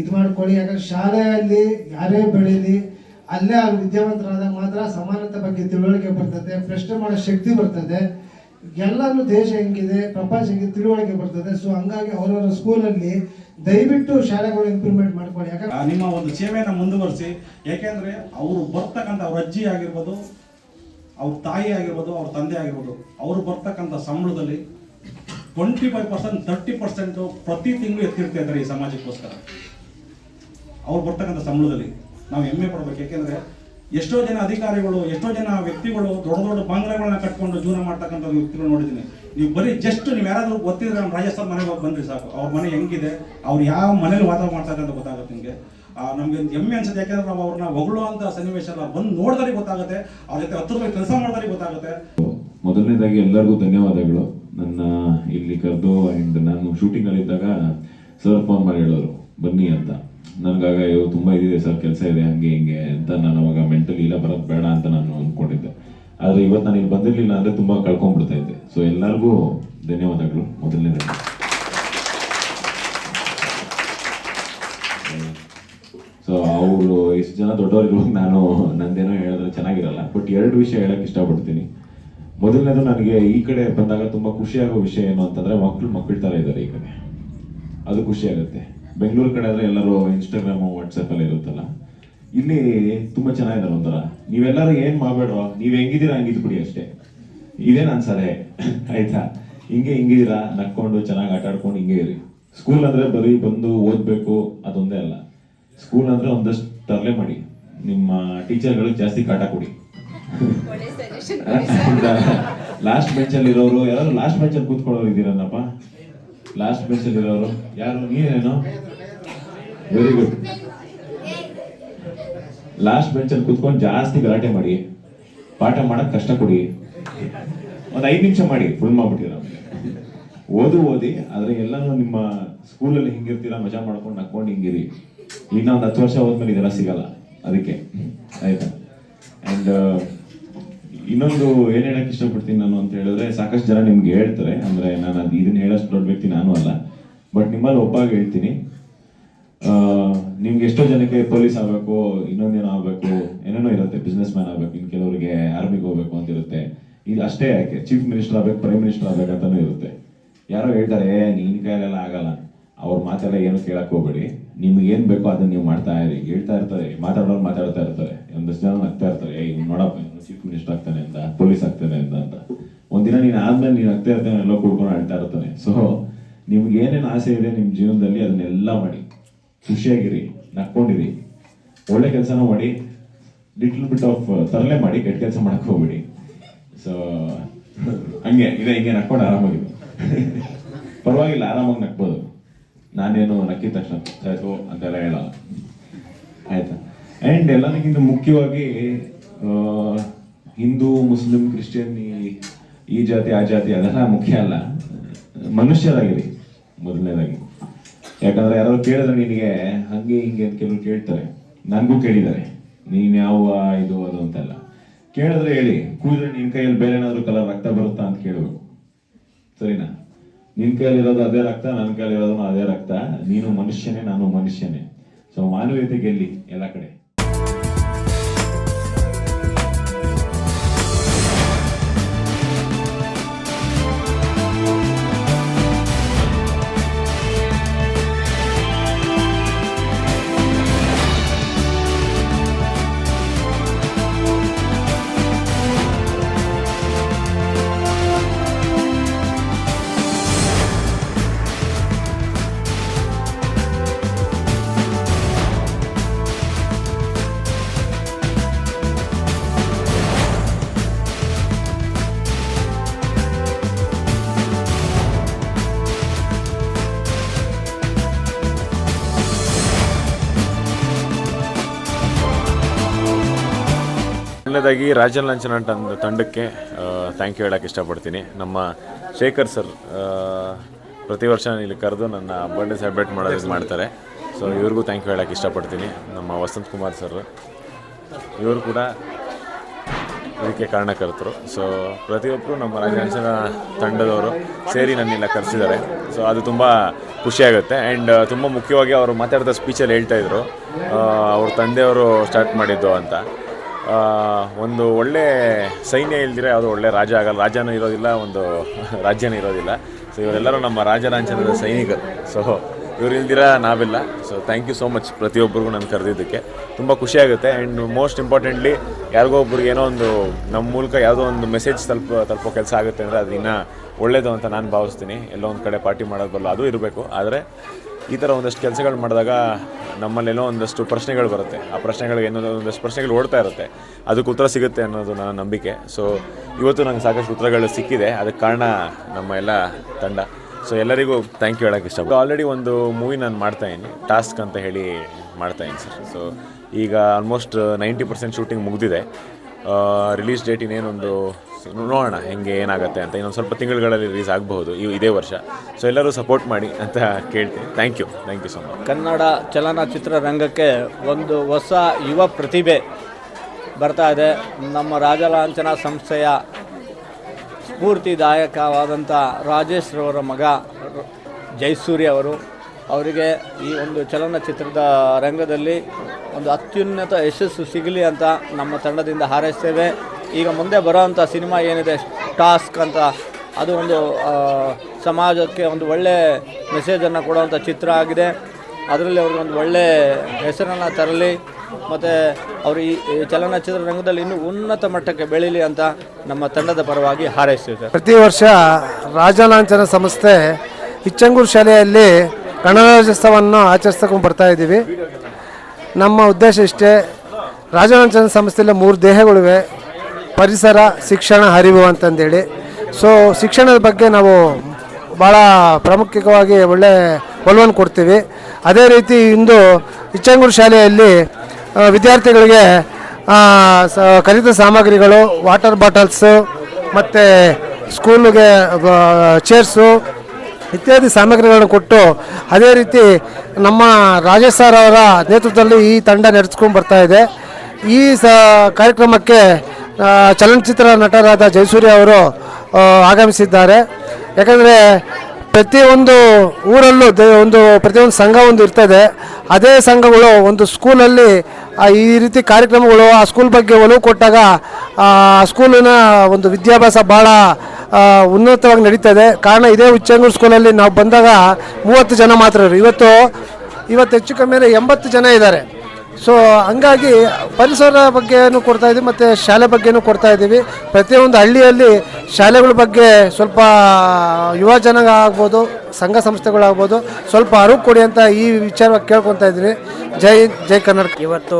S5: ಇದು ಮಾಡ್ಕೊಳ್ಳಿ ಯಾಕಂದ್ರೆ ಶಾಲೆಯಲ್ಲಿ ಯಾರೇ ಬೆಳೀಲಿ ಅಲ್ಲೇ ಅವ್ರು ವಿದ್ಯಾವಂತರಾದಾಗ ಮಾತ್ರ ಸಮಾನತೆ ಬಗ್ಗೆ ತಿಳುವಳಿಕೆ ಬರ್ತದೆ, ಪ್ರಶ್ನೆ ಮಾಡೋ ಶಕ್ತಿ ಬರ್ತದೆ. ಎಲ್ಲರೂ ದೇಶ ಹೆಂಗಿದೆ, ಪ್ರಪಂಚ ಹೆಂಗಿದೆ ತಿಳುವಳಿಕೆ ಬರ್ತದೆ. ಸೊ ಹಂಗಾಗಿ ಅವರವರ ಸ್ಕೂಲಲ್ಲಿ ದಯವಿಟ್ಟು ಶಾಲೆಗಳು ಇಂಪ್ರೂವ್ಮೆಂಟ್ ಮಾಡ್ಕೊಳ್ಳಿ. ಯಾಕಂದ್ರೆ
S6: ನಿಮ್ಮ ಒಂದು ಸೇವೆಯನ್ನು ಮುಂದುವರಿಸಿ. ಯಾಕೆಂದ್ರೆ ಅವರು ಬರ್ತಕ್ಕಂಥ ಅವ್ರ ಅಜ್ಜಿ ಆಗಿರ್ಬೋದು, ಅವ್ರ ತಾಯಿ ಆಗಿರ್ಬೋದು, ಅವ್ರ ತಂದೆ ಆಗಿರ್ಬೋದು, ಅವರು ಬರ್ತಕ್ಕಂಥ ಸಂಬಳದಲ್ಲಿ twenty five percent thirty percent ಪ್ರತಿ ತಿಂಗಳು ಎತ್ತಿರ್ತಾ ಇದ್ದಾರೆ ಈ ಸಮಾಜಕ್ಕೋಸ್ಕರ. ಅವ್ರು ಬರ್ತಕ್ಕಂಥ ಸಂಬಳದಲ್ಲಿ. ನಾವು ಹೆಮ್ಮೆ ಪಡ್ಬೇಕು. ಯಾಕೆಂದ್ರೆ ಎಷ್ಟೋ ಜನ ಅಧಿಕಾರಿಗಳು, ಎಷ್ಟೋ ಜನ ವ್ಯಕ್ತಿಗಳು ದೊಡ್ಡ ದೊಡ್ಡ ಬಂಗ್ಲೆಗಳನ್ನ ಕಟ್ಕೊಂಡು ಜೀವನ ಮಾಡ್ತಕ್ಕಂಥ ವ್ಯಕ್ತಿಗಳು ನೋಡಿದ್ದೀನಿ. ನೀವು ಬರೀ ಜಸ್ಟ್ ನೀವು ಯಾರಾದ್ರೂ ಗೊತ್ತಿದ್ರೆ ನಮ್ಮ ರಾಜಸ್ಥಾನ ಮನೆಗೆ ಹೋಗಿ ಬಂದ್ರಿ ಸಾಕು. ಅವ್ರ ಮನೆ ಹೆಂಗಿದೆ, ಅವ್ರು ಯಾವ ಮನೇಲಿ ವಾತಾವರಣ ಮಾಡ್ತಾರೆ ಅಂತ ಗೊತ್ತಾಗುತ್ತೆ ನಿಮಗೆ. ನಮಗೆ ಹೆಮ್ಮೆ ಅನ್ಸುತ್ತೆ. ಯಾಕೆಂದ್ರೆ ನಾವು ಅವ್ರನ್ನ ಹೊಗಳುವಂಥ ಸನ್ನಿವೇಶ ಎಲ್ಲ ಬಂದು ನೋಡಿದ್ರೆ ಗೊತ್ತಾಗುತ್ತೆ. ಅವ್ರ ಜೊತೆ ಹತ್ತಿರದಲ್ಲಿ ಕೆಲಸ ಮಾಡಿದ್ರೆ ಗೊತ್ತಾಗುತ್ತೆ.
S7: ಮೊದಲನೇದಾಗಿ ಎಲ್ಲರಿಗೂ ಧನ್ಯವಾದಗಳು. ನನ್ನ ಇಲ್ಲಿ ಕರೆದು ಆ್ಯಂಡ್ ನಾನು ಶೂಟಿಂಗಲ್ಲಿದ್ದಾಗ ಸರ್ ಫೋನ್ ಮಾಡಿ ಹೇಳೋರು. ಬನ್ನಿ ಅಂತ. ನನಗಾಗ ಅಯ್ಯೋ, ತುಂಬ ಇದಿದೆ ಸರ್, ಕೆಲಸ ಇದೆ, ಹಂಗೆ ಹಿಂಗೆ ಅಂತ ನಾನು ಅವಾಗ ಮೆಂಟಲಿ ಇಲ್ಲ, ಬರೋದು ಬೇಡ ಅಂತ ನಾನು ಅಂದ್ಕೊಂಡಿದ್ದೆ ಆದರೆ ಇವತ್ತು ನಾನು ಇಲ್ಲಿ ಬಂದಿರಲಿಲ್ಲ ಅಂದರೆ ತುಂಬ ಕಳ್ಕೊಂಡ್ಬಿಡ್ತಾ ಇದ್ದೆ. ಸೊ ಎಲ್ಲರಿಗೂ ಧನ್ಯವಾದಗಳು. ಮೊದಲನೇದಾಗಿ. ಸೊ ಅವರು ಎಷ್ಟು ಜನ ದೊಡ್ಡವರಿಗೂ ನಾನು ನಂದೇನೋ ಹೇಳಿದ್ರೆ ಚೆನ್ನಾಗಿರಲ್ಲ. ಬಟ್ ಎರಡು ವಿಷಯ ಹೇಳಕ್ಕೆ ಇಷ್ಟಪಡ್ತೀನಿ. ಮೊದಲನೇದು ನನಗೆ ಈ ಕಡೆ ಬಂದಾಗ ತುಂಬ ಖುಷಿಯಾಗೋ ವಿಷಯ ಏನು ಅಂತಂದರೆ ಮಕ್ಕಳು ಮಕ್ಕಳ ಥರ ಇದ್ದಾರೆ ಈ ಕಡೆ. ಅದು ಖುಷಿ ಆಗುತ್ತೆ. ಬೆಂಗಳೂರು ಕಡೆ ಆದರೆ ಎಲ್ಲರೂ ಇನ್ಸ್ಟಾಗ್ರಾಮ್ ವಾಟ್ಸಪ್ಪಲ್ಲಿ ಇರುತ್ತಲ್ಲ? ಇಲ್ಲಿ ತುಂಬಾ ಚೆನ್ನಾಗಿದ್ದಾರೆ ಒಂಥರ. ನೀವೆಲ್ಲರೂ ಏನು ಮಾಡ್ಬೇಡ್ರೋ ನೀವು ಹೆಂಗಿದ್ದೀರಾ ಹಂಗಿದ್ಬಿಡಿ ಅಷ್ಟೇ. ಇದೇ ನನ್ನ ಸಲಹೆ. ಆಯ್ತಾ? ಹಿಂಗೆ ಹಿಂಗಿದ್ದೀರಾ ನಕ್ಕೊಂಡು ಚೆನ್ನಾಗಿ ಆಟ ಆಡ್ಕೊಂಡು ಹಿಂಗೆ ಇರಿ. ಸ್ಕೂಲ್ ಅಂದ್ರೆ ಬರೀ ಬಂದು ಓದ್ಬೇಕು ಅದೊಂದೇ ಅಲ್ಲ. ಸ್ಕೂಲ್ ಅಂದ್ರೆ ಒಂದಷ್ಟು ತರಲೆ ಮಾಡಿ. ನಿಮ್ಮ ಟೀಚರ್ಗಳಿಗೆ ಜಾಸ್ತಿ ಕಾಟ ಕೊಡಿ. ಲಾಸ್ಟ್ ಬೆಂಚಲ್ಲಿ ಇರೋರು ಯಾರು ಲಾಸ್ಟ್ ಬೆಂಚಲ್ಲಿ ಕೂತ್ಕೊಳ್ಳೋರು ಇದ್ದೀರನ್ನಪ್ಪ ಲಾಸ್ಟ್ ಬೆಂಚಲ್ಲಿ ಇರೋರು. ಯಾರು? ನೀನೇನು? ವೆರಿ ಗುಡ್ ಲಾಸ್ಟ್ ಬೆಂಚಲ್ಲಿ ಕುತ್ಕೊಂಡು ಜಾಸ್ತಿ ಗಲಾಟೆ ಮಾಡಿ. ಪಾಠ ಮಾಡಕ್ ಕಷ್ಟ ಕೊಡಿ. ಒಂದು ಐದು ನಿಮಿಷ ಮಾಡಿ. ಫುಲ್ ಮಾಡ್ಬಿಟ್ಟಿರ. ಓದು, ಓದಿ, ಆದ್ರೆ ಎಲ್ಲಾನು ನಿಮ್ಮ ಸ್ಕೂಲಲ್ಲಿ ಹಿಂಗಿರ್ತೀರಾ? ಮಜಾ ಮಾಡ್ಕೊಂಡು ನಕ್ಕೊಂಡು ಹಿಂಗಿರಿ. ಇನ್ನೊಂದು ಹತ್ತು ವರ್ಷ ಹೋದ್ಮೇಲೆ ಇದೆಲ್ಲ ಸಿಗಲ್ಲ. ಅದಕ್ಕೆ. ಆಯ್ತಾ? ಅಂಡ್ ಇನ್ನೊಂದು ಏನ್ ಹೇಳಕ್ ಇಷ್ಟಪಡ್ತೀನಿ ನಾನು ಅಂತ ಹೇಳಿದ್ರೆ ಸಾಕಷ್ಟು ಜನ ನಿಮ್ಗೆ ಹೇಳ್ತಾರೆ. ಅಂದ್ರೆ ನಾನು ಅದು ಇದನ್ನ ಹೇಳೋಷ್ಟು ದೊಡ್ಡ ವ್ಯಕ್ತಿ ನಾನು ಅಲ್ಲ. ಬಟ್ ನಿಮ್ಮಲ್ಲಿ ಒಪ್ಪಾಗಿ ಹೇಳ್ತೀನಿ. ನಿಮ್ಗೆ ಎಷ್ಟೋ ಜನಕ್ಕೆ ಪೊಲೀಸ್ ಆಗಬೇಕು ಇನ್ನೊಂದೇನೋ ಆಗಬೇಕು ಏನೇನೋ ಇರುತ್ತೆ ಬಿಸ್ನೆಸ್ ಮ್ಯಾನ್ ಆಗಬೇಕು ಇನ್ ಕೆಲವರಿಗೆ ಆರ್ಮಿಗೆ ಹೋಗ್ಬೇಕು ಅಂತ ಇರುತ್ತೆ. ಇದು ಅಷ್ಟೇ ಯಾಕೆ? ಚೀಫ್ ಮಿನಿಸ್ಟರ್ ಆಗ್ಬೇಕು ಪ್ರೈಮ್ ಮಿನಿಸ್ಟರ್ ಆಗ್ಬೇಕಂತಾನು ಇರುತ್ತೆ. ಯಾರೋ ಹೇಳ್ತಾರೆ "ಏ, ನಿನ್ ಕೈಲೆಲ್ಲ ಆಗಲ್ಲ. ಅವ್ರ ಮಾತೆಲ್ಲ ಏನು ಕೇಳಕ್ ಹೋಗ್ಬೇಡಿ. ನಿಮ್ಗೆ ಏನ್ ಬೇಕೋ ಅದನ್ನ ನೀವು ಮಾಡ್ತಾ ಇರಿ. ಹೇಳ್ತಾ ಇರ್ತಾರೆ ಮಾತಾಡೋರು ಮಾತಾಡ್ತಾ ಇರ್ತಾರೆ. ಒಂದಷ್ಟು ಜನ ನಗ್ತಾ ಇರ್ತಾರೆ ಏ ನೋಡಪ್ಪ ಚೀಫ್ ಮಿನಿಸ್ಟರ್ ಆಗ್ತಾನೆ ಅಂತ, ಪೊಲೀಸ್ ಆಗ್ತಾನೆ ಅಂತ ಅಂತ. ಒಂದಿನ ನೀನ್ ಆದ್ಮೇಲೆ ನೀನು ಅತ್ತೆ ಅತ್ತೆ ಎಲ್ಲ ಕೂಡ್ಕೊಂಡು ಆಡ್ತಾ ಇರ್ತಾನೆ ಸೊ ನಿಮ್ಗೆ ಏನೇನು ಆಸೆ ಇದೆ ನಿಮ್ ಜೀವನದಲ್ಲಿ ಅದನ್ನೆಲ್ಲ ಮಾಡಿ. ಖುಷಿಯಾಗಿರಿ, ನಕ್ಕೊಂಡಿರಿ. ಒಳ್ಳೆ ಕೆಲಸನ ಮಾಡಿ ಲಿಟ್ಲ್ ಬಿಟ್ ಆಫ್ ತರಲೆ ಮಾಡಿ, ಕೆಟ್ಟ ಕೆಲಸ ಮಾಡಕ್ ಹೋಗ್ಬಿಡಿ. ಸೊ ಹಂಗೆ, ಇದೆ, ಹಿಂಗೆ ನಕ್ಕೊಂಡು ಆರಾಮಾಗಿದೆ ಪರವಾಗಿಲ್ಲ, ಆರಾಮಾಗಿ ನಕ್ಬೋದು. ನಾನೇನು ನಕ್ಕಿದ ತಕ್ಷಣ ಆಯ್ತು ಅಂತೆಲ್ಲ ಹೇಳಲ್ಲ. ಆಯ್ತಾ? ಅಂಡ್ ಎಲ್ಲದಕ್ಕಿಂತ ಮುಖ್ಯವಾಗಿ ಹಿಂದೂ, ಮುಸ್ಲಿಂ, ಕ್ರಿಶ್ಚಿಯನ್ ಈ- ಜಾತಿ, ಆ ಜಾತಿ ಅದೆಲ್ಲ ಮುಖ್ಯ ಅಲ್ಲ. ಮನುಷ್ಯರಾಗಿರಿ ಮೊದಲನೇದಾಗಿ. ಯಾಕಂದ್ರೆ ಯಾರಾದ್ರು ಕೇಳಿದ್ರೆ ನಿನಗೆ ಹಂಗೆ, ಹಿಂಗೆ ಅಂತ ಕೆಲವರು ಕೇಳ್ತಾರೆ. ನನಗೂ ಕೇಳಿದ್ದಾರೆ. ನೀನ್ ಯಾವ ಇದು ಅದು ಅಂತೆಲ್ಲ. ಕೇಳಿದ್ರೆ ಹೇಳಿ, ಕೂದ್ರೆ ನಿನ್ ಕೈಯಲ್ಲಿ ಬೇರೆ ಏನಾದ್ರು ಕಲರ್ ರಕ್ತ ಬರುತ್ತಾ ಅಂತ ಕೇಳಬೇಕು. ಸರಿನಾ? ನಿನ್ ಕೈಯಲ್ಲಿರೋದು ಅದೇ ರಕ್ತ ನನ್ನ ಕೈಯಲ್ಲಿರೋದು ಅದೇ ರಕ್ತ. ನೀನು ಮನುಷ್ಯನೇ, ನಾನು ಮನುಷ್ಯನೇ. ಸೊ ಮಾನವೀಯತೆ ಗೆಲ್ಲಿ ಎಲ್ಲ ಕಡೆ.
S8: ಮೊದಲನೇದಾಗಿ ರಾಜನ್ ಲಂಚನ ತಂಡ ತಂಡಕ್ಕೆ ಥ್ಯಾಂಕ್ ಯು ಹೇಳಕ್ಕೆ ಇಷ್ಟಪಡ್ತೀನಿ. ನಮ್ಮ ಶೇಖರ್ ಸರ್
S7: ಪ್ರತಿ ವರ್ಷ ಇಲ್ಲಿ ಕರೆದು ನನ್ನ ಬರ್ಡೇ ಸೆಲೆಬ್ರೇಟ್ ಮಾಡೋದು ಮಾಡ್ತಾರೆ. ಸೊ ಇವ್ರಿಗೂ ಥ್ಯಾಂಕ್ ಯು ಹೇಳಕ್ಕೆ ಇಷ್ಟಪಡ್ತೀನಿ. ನಮ್ಮ ವಸಂತ್ ಕುಮಾರ್ ಸರ್ ಇವರು ಕೂಡ ಇದಕ್ಕೆ ಕಾರಣಕರ್ತರು. ಸೊ ಪ್ರತಿಯೊಬ್ಬರು ನಮ್ಮ ರಾಜಹಂಸನ ತಂಡದವರು ಸೇರಿ ನನ್ನೆಲ್ಲ ಕರೆಸಿದ್ದಾರೆ. ಸೊ ಅದು ತುಂಬ ಖುಷಿಯಾಗುತ್ತೆ ಆ್ಯಂಡ್ ತುಂಬ ಮುಖ್ಯವಾಗಿ ಅವರು ಮಾತಾಡಿದ ಸ್ಪೀಚಲ್ಲಿ ಹೇಳ್ತಾ ಇದ್ರು. ಆ, ಅವ್ರ ತಂದೆಯವರು ಸ್ಟಾರ್ಟ್ ಮಾಡಿದ್ದು ಅಂತ. ಒಂದು ಒಳ್ಳೆ ಸೈನ್ಯ ಇಲ್ದಿರ ಯಾವುದೋ ಒಳ್ಳೆ ರಾಜ ಆಗಲ್ಲ. ರಾಜನೂ ಇರೋದಿಲ್ಲ, ಒಂದು ರಾಜ್ಯನೂ ಇರೋದಿಲ್ಲ. ಸೊ ಇವರೆಲ್ಲರೂ ನಮ್ಮ ರಾಜರಾಂಚನದ ಸೈನಿಕರು. ಸೊ ಇವ್ರು ಇಲ್ದಿರ ನಾವಿಲ್ಲ. So thank you so much ಪ್ರತಿಯೊಬ್ಬರಿಗೂ ನಾನು ಕರೆದಿದ್ದಕ್ಕೆ. ತುಂಬ ಖುಷಿಯಾಗುತ್ತೆ ಆ್ಯಂಡ್ ಮೋಸ್ಟ್ ಇಂಪಾರ್ಟೆಂಟ್ಲಿ ಯಾರಿಗೋ ಒಬ್ರಿಗೆ ಏನೋ ಒಂದು ನಮ್ಮ ಮೂಲಕ ಯಾವುದೋ ಒಂದು ಮೆಸೇಜ್ ತಲುಪ, ತಲುಪೋ ಕೆಲಸ ಆಗುತ್ತೆ ಅಂದರೆ ಅದು ಇನ್ನೂ ಒಳ್ಳೇದು ಅಂತ ನಾನು ಭಾವಿಸ್ತೀನಿ. ಎಲ್ಲೋ ಒಂದು ಕಡೆ ಪಾರ್ಟಿ ಮಾಡೋದು ಬರಲ್ಲ ಅದು ಇರಬೇಕು. ಆದರೆ ಈ ಥರ ಒಂದಷ್ಟು ಕೆಲಸಗಳು ಮಾಡಿದಾಗ ನಮ್ಮಲ್ಲೇನೋ ಒಂದಷ್ಟು ಪ್ರಶ್ನೆಗಳು ಬರುತ್ತೆ. ಆ ಪ್ರಶ್ನೆಗಳಿಗೆ ಏನೋ ಒಂದಷ್ಟು ಪ್ರಶ್ನೆಗಳು ಓಡ್ತಾ ಇರುತ್ತೆ. ಅದಕ್ಕೆ ಉತ್ತರ ಸಿಗುತ್ತೆ ಅನ್ನೋದು ನನ್ನ ನಂಬಿಕೆ. ಸೊ ಇವತ್ತು ನಂಗೆ ಸಾಕಷ್ಟು ಉತ್ತರಗಳು ಸಿಕ್ಕಿದೆ. ಅದಕ್ಕೆ ಕಾರಣ ನಮ್ಮ ಎಲ್ಲ ತಂಡ. ಸೊ ಎಲ್ಲರಿಗೂ ಥ್ಯಾಂಕ್ ಯು ಹೇಳೋಕ್ಕೆ ಇಷ್ಟ ಆಲ್ರೆಡಿ ಒಂದು ಮೂವಿ ನಾನು ಮಾಡ್ತಾಯಿದ್ದೀನಿ ಟಾಸ್ಕ್ ಅಂತ ಹೇಳಿ ಮಾಡ್ತಾಯಿದ್ದೀನಿ ಸರ್. ಸೊ ಈಗ ಆಲ್ಮೋಸ್ಟ್ ನೈಂಟಿ ಪರ್ಸೆಂಟ್ ಶೂಟಿಂಗ್ ಮುಗಿದಿದೆ. ರಿಲೀಸ್ ಡೇಟ್ ಇನ್ನೇನೊಂದು ನೋಡೋಣ ಹೆಂಗೆ ಏನಾಗುತ್ತೆ ಅಂತ. ಇನ್ನೊಂದು ಸ್ವಲ್ಪ ತಿಂಗಳುಗಳಲ್ಲಿ ರಿಲೀಸ್ ಆಗಬಹುದು, ಇವು ಇದೇ ವರ್ಷ. ಸೊ ಎಲ್ಲರೂ ಸಪೋರ್ಟ್ ಮಾಡಿ ಅಂತ ಕೇಳ್ತೀನಿ. Thank you thank you so much
S9: Kannada ಚಲನಚಿತ್ರ ರಂಗಕ್ಕೆ ಒಂದು ಹೊಸ ಯುವ ಪ್ರತಿಭೆ ಬರ್ತಾ ಇದೆ. ನಮ್ಮ ರಾಜಲಾಂಛನ ಸಂಸ್ಥೆಯ ಸ್ಫೂರ್ತಿದಾಯಕವಾದಂಥ ರಾಜೇಶ್ ರವರ ಮಗ ಜಯಸೂರಿ ಅವರು, ಅವರಿಗೆ ಈ ಒಂದು ಚಲನಚಿತ್ರದ ರಂಗದಲ್ಲಿ ಒಂದು ಅತ್ಯುನ್ನತ ಯಶಸ್ಸು ಸಿಗಲಿ ಅಂತ ನಮ್ಮ ತಂಡದಿಂದ ಹಾರೈಸ್ತೇವೆ. ಈಗ ಮುಂದೆ ಬರೋವಂಥ ಸಿನಿಮಾ ಏನಿದೆ? ಟಾಸ್ಕ್ ಅಂತ. ಅದು ಒಂದು ಸಮಾಜಕ್ಕೆ ಒಂದು ಒಳ್ಳೆ ಮೆಸೇಜನ್ನು ಕೊಡುವಂಥ ಚಿತ್ರ ಆಗಿದೆ. ಅದರಲ್ಲಿ ಅವ್ರಿಗೆ ಒಂದು ಒಳ್ಳೆ ಹೆಸರನ್ನು ತರಲಿ. ಮತ್ತು ಅವರು ಈ ಚಲನಚಿತ್ರ ರಂಗದಲ್ಲಿ ಇನ್ನೂ ಉನ್ನತ ಮಟ್ಟಕ್ಕೆ ಬೆಳೀಲಿ ಅಂತ ನಮ್ಮ ತಂಡದ ಪರವಾಗಿ ಹಾರೈಸ್ತೀವಿ
S5: ಪ್ರತಿ ವರ್ಷ ರಾಜಲಾಂಛನ ಸಂಸ್ಥೆ ಇಚ್ಚಂಗೂರು ಶಾಲೆಯಲ್ಲಿ ಗಣರಾಜ್ಯೋತ್ಸವವನ್ನು ಆಚರಿಸ್ಕೊಂಡು ಬರ್ತಾ ಇದ್ದೀವಿ. ನಮ್ಮ ಉದ್ದೇಶ ಇಷ್ಟೇ ರಾಜಲಾಂಛನ ಸಂಸ್ಥೆಯಲ್ಲಿ ಮೂರು ದೇಹಗಳಿವೆ. ಪರಿಸರ, ಶಿಕ್ಷಣ ಅರಿವು ಅಂತಂದೇಳಿ. ಸೊ ಶಿಕ್ಷಣದ ಬಗ್ಗೆ ನಾವು ಭಾಳ ಪ್ರಾಮುಖ್ಯವಾಗಿ ಒಳ್ಳೆ ಒಲವನ್ನು ಕೊಡ್ತೀವಿ. ಅದೇ ರೀತಿ ಇಂದು ಇಚ್ಚಂಗೂರು ಶಾಲೆಯಲ್ಲಿ ವಿದ್ಯಾರ್ಥಿಗಳಿಗೆ ಕಲಿತ ಸ, ಖರೀದ ಸಾಮಗ್ರಿಗಳು, ವಾಟರ್ ಬಾಟಲ್ಸು ಮತ್ತು ಸ್ಕೂಲ್ಗೆ ಚೇರ್ಸು ಇತ್ಯಾದಿ ಸಾಮಗ್ರಿಗಳನ್ನು ಕೊಟ್ಟು ಅದೇ ರೀತಿ ನಮ್ಮ ರಾಜೇಶ್ ಸರ್ ಅವರ ನೇತೃತ್ವದಲ್ಲಿ ಈ ತಂಡ ನಡೆಸ್ಕೊಂಡು ಬರ್ತಾ ಇದೆ. ಈ ಸ, ಕಾರ್ಯಕ್ರಮಕ್ಕೆ ಚಲನಚಿತ್ರ ನಟರಾದ ಜಯಸೂರ್ಯ ಅವರು ಆಗಮಿಸಿದ್ದಾರೆ. ಯಾಕಂದರೆ ಪ್ರತಿಯೊಂದು ಊರಲ್ಲೂ ದೇ- ಒಂದು, ಪ್ರತಿಯೊಂದು ಸಂಘ ಒಂದು ಇರ್ತದೆ. ಅದೇ ಸಂಘಗಳು ಒಂದು ಸ್ಕೂಲಲ್ಲಿ ಈ ರೀತಿ ಕಾರ್ಯಕ್ರಮಗಳು ಆ ಸ್ಕೂಲ್ ಬಗ್ಗೆ ಒಲವು ಕೊಟ್ಟಾಗ, ಆ, ಸ್ಕೂಲಿನ ಒಂದು ವಿದ್ಯಾಭ್ಯಾಸ ಭಾಳ ಉನ್ನತವಾಗಿ ನಡೀತದೆ. ಕಾರಣ ಇದೇ ಉಚ್ಚಂಗೂರು ಸ್ಕೂಲಲ್ಲಿ ನಾವು ಬಂದಾಗ ಮೂವತ್ತು ಜನ ಮಾತ್ರ ಇವತ್ತು ಇವತ್ತು ಹೆಚ್ಚು ಕಮ್ಮಿ ಎಂಬತ್ತು ಜನ ಇದ್ದಾರೆ. ಸೊ ಹಂಗಾಗಿ ಪರಿಸರ ಬಗ್ಗೆನೂ ಕೊಡ್ತಾ ಇದ್ದೀವಿ, ಮತ್ತು ಶಾಲೆ ಬಗ್ಗೆನೂ ಕೊಡ್ತಾ ಇದ್ದೀವಿ. ಪ್ರತಿಯೊಂದು ಹಳ್ಳಿಯಲ್ಲಿ ಶಾಲೆಗಳ ಬಗ್ಗೆ ಸ್ವಲ್ಪ ಯುವ ಜನಾಂಗ ಆಗ್ಬೋದು, ಸಂಘ ಸಂಸ್ಥೆಗಳಾಗ್ಬೋದು, ಸ್ವಲ್ಪ ಅರಿವು ಕೊಡಿ ಅಂತ ಈ ವಿಚಾರ ಕೇಳ್ಕೊತಾ ಇದ್ದೀನಿ. ಜೈ ಜೈ ಕರ್ನಾಟಕ.
S10: ಇವತ್ತು